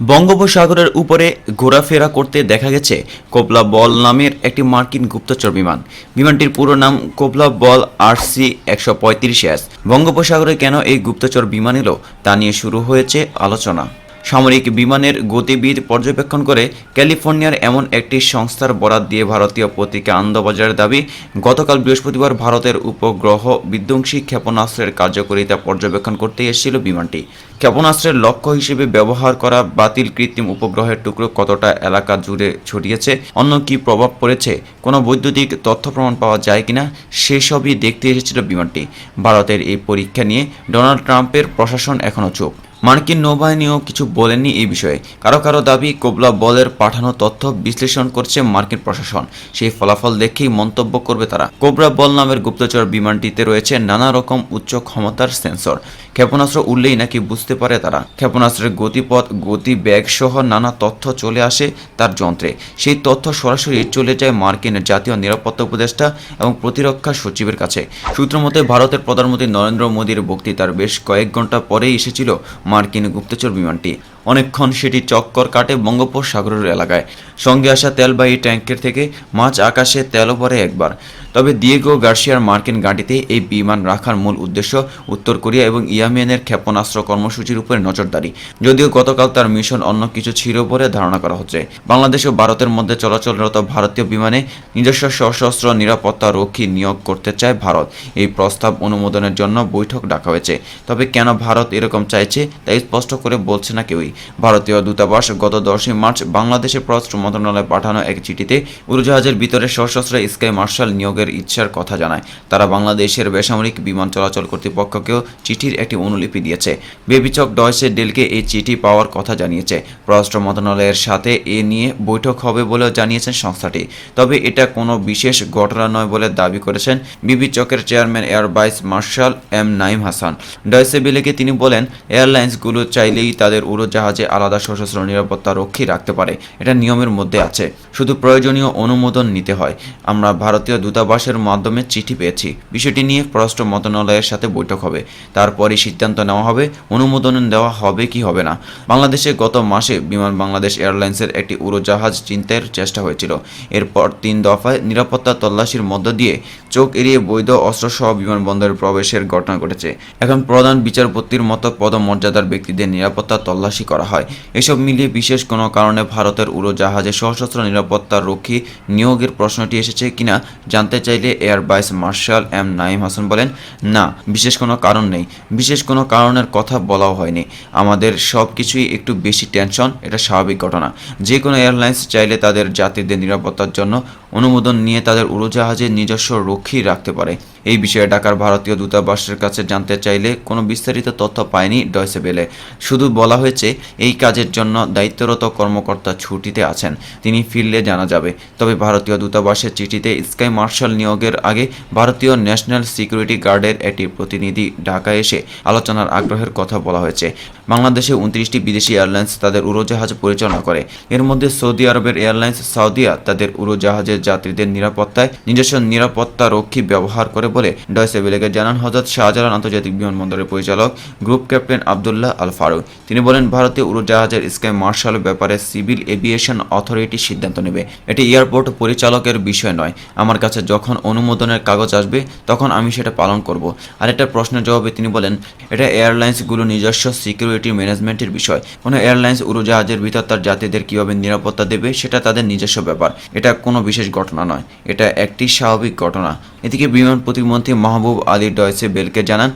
বঙ্গোপসাগরের উপরে ঘোরাফেরা করতে দেখা গেছে কোবলা বল নামের একটি মার্কিন গুপ্তচর বিমান। বিমানটির পুরো নাম কোবলা বল আর সি একশো পঁয়ত্রিশ বঙ্গোপসাগরে কেন এই গুপ্তচর বিমান এলো, তা নিয়ে শুরু হয়েছে আলোচনা। সামরিক বিমানের গতিবিধ পর্যবেক্ষণ করে ক্যালিফোর্নিয়ার এমন একটি সংস্থার বরাত দিয়ে ভারতীয় পত্রিকা আনন্দবাজারের দাবি, গতকাল বৃহস্পতিবার ভারতের উপগ্রহ বিধ্বংসী ক্ষেপণাস্ত্রের কার্যকারিতা পর্যবেক্ষণ করতে এসেছিল বিমানটি। ক্ষেপণাস্ত্রের লক্ষ্য হিসেবে ব্যবহার করা বাতিল কৃত্রিম উপগ্রহের টুকরো কতটা এলাকা জুড়ে ছড়িয়েছে, অন্য কি প্রভাব পড়েছে, কোনো বৈদ্যুতিক তথ্য প্রমাণ পাওয়া যায় কিনা, সেসবই দেখতে এসেছিল বিমানটি। ভারতের এই পরীক্ষা নিয়ে ডোনাল্ড ট্রাম্পের প্রশাসন এখনও চুপ। মার্কিন নৌবাহিনীও কিছু বলেননি এই বিষয়ে। কারও কারও দাবি, কোবলা বলের পাঠানো তথ্য বিশ্লেষণ করছে মার্কিন প্রশাসন। সেই ফলাফল দেখেই মন্তব্য করবে তারা। কোবরা বল নামের গুপ্তচর বিমানটিতে রয়েছে নানা রকম উচ্চ ক্ষমতার সেন্সর। ক্ষেপণাস্ত্র উঠলেই নাকি বুঝতে পারে তারা। ক্ষেপণাস্ত্রের গতিপথ, গতি ব্যাগ সহ নানা তথ্য চলে আসে তার যন্ত্রে। সেই তথ্য সরাসরি চলে যায় মার্কিন জাতীয় নিরাপত্তা উপদেষ্টা এবং প্রতিরক্ষা সচিবের কাছে। সূত্র মতে, ভারতের প্রধানমন্ত্রী নরেন্দ্র মোদীর বক্তৃতার বেশ কয়েক ঘণ্টা পরেই এসেছিল মার্কিন গুপ্তচর বিমানটি অনেকক্ষণ সেটি চক্কর কাটে বঙ্গোপসাগরের এলাকায়। সঙ্গে আসা তেলবাহী ট্যাঙ্কের থেকে মাছ আকাশে তেলও পরে একবার। তবে দিয়েগো গার্সিয়ার মার্কিন ঘাঁটিতে এই বিমান রাখার মূল উদ্দেশ্য উত্তর কোরিয়া এবং ইয়েমেনের ক্ষেপণাস্ত্র কর্মসূচির উপরে নজরদারি। যদিও গতকাল তার মিশন অন্য কিছু ছিল বলে ধারণা করা হচ্ছে। বাংলাদেশ ও ভারতের মধ্যে চলাচলরত ভারতীয় বিমানে নিজস্ব সশস্ত্র নিরাপত্তা রক্ষী নিয়োগ করতে চায় ভারত। এই প্রস্তাব অনুমোদনের জন্য বৈঠক ডাকা হয়েছে। তবে কেন ভারত এরকম চাইছে তা স্পষ্ট করে বলছে না কেউই। ভারতীয় দূতাবাস গত দশই মার্চ বাংলাদেশের পররাষ্ট্র মন্ত্রণালয়ে পাঠানো এক চিঠিতে উড়োজাহাজের ভিতরে সশস্ত্র স্কাই মার্শাল নিয়োগের ইচ্ছার কথা জানায়। তারা বাংলাদেশের বেসামরিক বিমান চলাচল কর্তৃপক্ষকেও চিঠির একটি অনুলিপি দিয়েছে। বেবিচক ডয়সে ডেলকে এই চিঠি পাওয়ার কথা জানিয়েছে। পররাষ্ট্র মন্ত্রণালয়ের সাথে এ নিয়ে বৈঠক হবে বলেও জানিয়েছেন সংস্থাটি। তবে এটা কোনো বিশেষ ঘটনা নয় বলে দাবি করেছেন বিবিচকের chairman air vice marshal M Naim Hasan. Deutsche বিলেকে তিনি বলেন, এয়ারলাইন্সগুলো চাইলেই তাদের উড়োজাহাজে আলাদা সশস্ত্র নিরাপত্তা রক্ষী রাখতে পারে। এটা নিয়মের মধ্যে আছে। শুধু প্রয়োজনীয় অনুমোদন নিতে হয়। আমরা ভারতীয় দূতাবাসের মাধ্যমে চিঠি পেয়েছি। বিষয়টি নিয়ে পররাষ্ট্র মন্ত্রণালয়ের সাথে বৈঠক হবে। তারপরই সিদ্ধান্ত নেওয়া হবে, অনুমোদন দেওয়া হবে কি হবে না। বাংলাদেশে গত মাসে বিমান বাংলাদেশ এয়ারলাইন্সের একটি উড়োজাহাজ চিন্তার চেষ্টা হয়েছিল। এরপর তিন দফায় নিরাপত্তা তল্লাশির মধ্য দিয়ে চোখ এড়িয়ে বৈধ অস্ত্রসহ বিমানবন্দরে প্রবেশের ঘটনা ঘটেছে। এখন প্রধান বিচারপতির মতো পদমর্যাদার ব্যক্তিদের নিরাপত্তা তল্লাশি করা হয়। এসব মিলিয়ে বিশেষ কোনো কারণে ভারতের উড়োজাহাজে সশস্ত্র নিরাপত্তা রক্ষী নিয়োগের প্রশ্নটি এসেছে কিনা জানতে চাইলে air vice marshal M Naim Hasan বলেন, না, বিশেষ কোনো কারণ নেই। বিশেষ কোনো কারণের কথা বলাও হয়নি। আমাদের সব কিছুই একটু বেশি টেনশন, এটা স্বাভাবিক ঘটনা। যে কোনো এয়ারলাইন্স চাইলে তাদের যাত্রীদের নিরাপত্তার জন্য অনুমোদন নিয়ে তাদের উড়োজাহাজে নিজস্ব রক্ষী রাখতে পারে। এই বিষয়ে ঢাকার ভারতীয় দূতাবাসের কাছে জানতে চাইলে কোনো বিস্তারিত তথ্য পায়নি ডয়সে বেলে। শুধু বলা হয়েছে, এই কাজের জন্য দায়িত্বরত কর্মকর্তা ছুটিতে আছেন। তিনি ফিরলে জানা যাবে। তবে ভারতীয় দূতাবাসের চিঠিতে স্কাই মার্শাল নিয়োগের আগে ভারতীয় ন্যাশনাল সিকিউরিটি গার্ডের একটি প্রতিনিধি ঢাকায় এসে আলোচনার আগ্রহের কথা বলা হয়েছে। বাংলাদেশে উনত্রিশটি বিদেশি এয়ারলাইন্স তাদের উড়োজাহাজ পরিচালনা করে। এর মধ্যে সৌদি আরবের এয়ারলাইন্স সাউদিয়া তাদের উড়োজাহাজের যাত্রীদের নিরাপত্তায় নিজস্ব নিরাপত্তা রক্ষী ব্যবহার করে বলে ডয়সে বেলেকে জানান হজরত শাহজালাল আন্তর্জাতিক বিমানবন্দরের পরিচালক গ্রুপ ক্যাপ্টেন আবদুল্লাহ আল ফারুক তিনি বলেন, ভারতীয় উড়োজাহাজের স্কাই মার্শাল ব্যাপারে সিভিল এভিয়েশন অথরিটি সিদ্ধান্ত নেবে। এটি এয়ারপোর্ট পরিচালকের বিষয় নয়। আমার কাছে যখন অনুমোদনের কাগজ আসবে, তখন আমি সেটা পালন করব। আর একটা প্রশ্নের জবাবে তিনি বলেন, এটা এয়ারলাইন্সগুলো নিজস্ব সিকিউরিটি ম্যানেজমেন্টের বিষয়। কোনো এয়ারলাইন্স উড়োজাহাজের ভিতর তার যাত্রীদের কীভাবে নিরাপত্তা দেবে, সেটা তাদের নিজস্ব ব্যাপার। এটা কোনো বিশেষ ঘটনা নয়। এটা একটি স্বাভাবিক ঘটনা। এদিকে বিমান প্রতিমন্ত্রী মাহবুব আলী ডয়সে বেলকে জানান,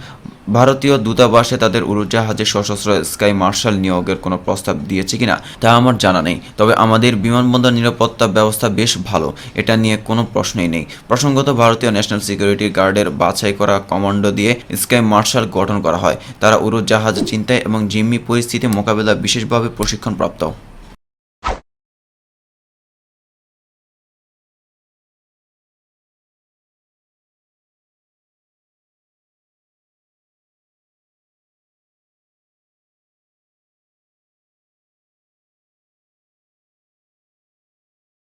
ভারতীয় দূতাবাসে তাদের উড়োজাহাজে সশস্ত্র স্কাই মার্শাল নিয়োগের কোনো প্রস্তাব দিয়েছে কিনা, তা আমার জানা নেই। তবে আমাদের বিমানবন্দর নিরাপত্তা ব্যবস্থা বেশ ভালো, এটা নিয়ে কোনো প্রশ্নই নেই। প্রসঙ্গত, ভারতীয় ন্যাশনাল সিকিউরিটি গার্ডের বাছাই করা কমান্ডো দিয়ে স্কাই মার্শাল গঠন করা হয়। তারা উড়োজাহাজ চিন্তায় এবং জিম্মি পরিস্থিতি মোকাবেলা বিশেষভাবে প্রশিক্ষণপ্রাপ্ত।